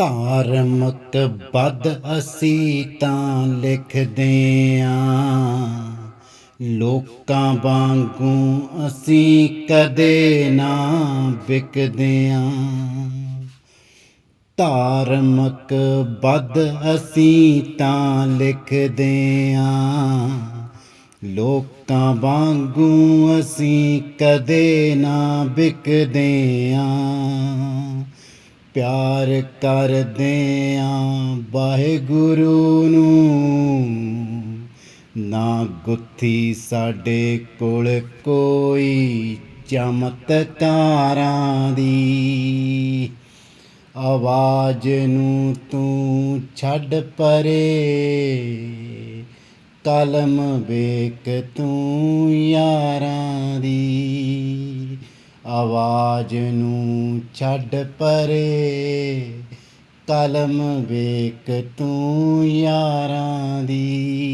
ਧਾਰਮਕ ਬਦ ਅਸੀਂ ਤਾਂ ਲਿਖਦੇ ਆਂ। ਲੋਕਾਂ ਵਾਂਗੂ ਅਸੀਂ ਕਦੇ ਨਾ ਵਿਕਦੇ ਆਂ। ਧਾਰਮਿਕ ਬਦ ਅਸੀਂ ਤਾਂ ਲਿਖਦੇ ਆਂ। ਲੋਕਾਂ ਵਾਂਗੂ ਅਸੀਂ ਕਦੇ ਨਾ ਵਿਕਦੇ ਆਂ। ਪਿਆਰ ਕਰਦੇ ਆਂ ਵਾਹਿਗੁਰੂ ਨੂੰ। ਨਾ ਗੁੱਥੀ ਸਾਡੇ ਕੋਲ ਕੋਈ ਚਮਤਕਾਰਾਂ ਦੀ। ਆਵਾਜ਼ ਨੂੰ ਤੂੰ ਛੱਡ ਪਰੇ। ਕਲਮ ਵੇਖ ਤੂੰ ਯਾਰਾਂ ਦੀ। ਆਵਾਜ਼ ਨੂੰ ਛੱਡ ਪਰੇ। ਕਲਮ ਵੇਖ ਤੂੰ ਯਾਰਾਂ ਦੀ।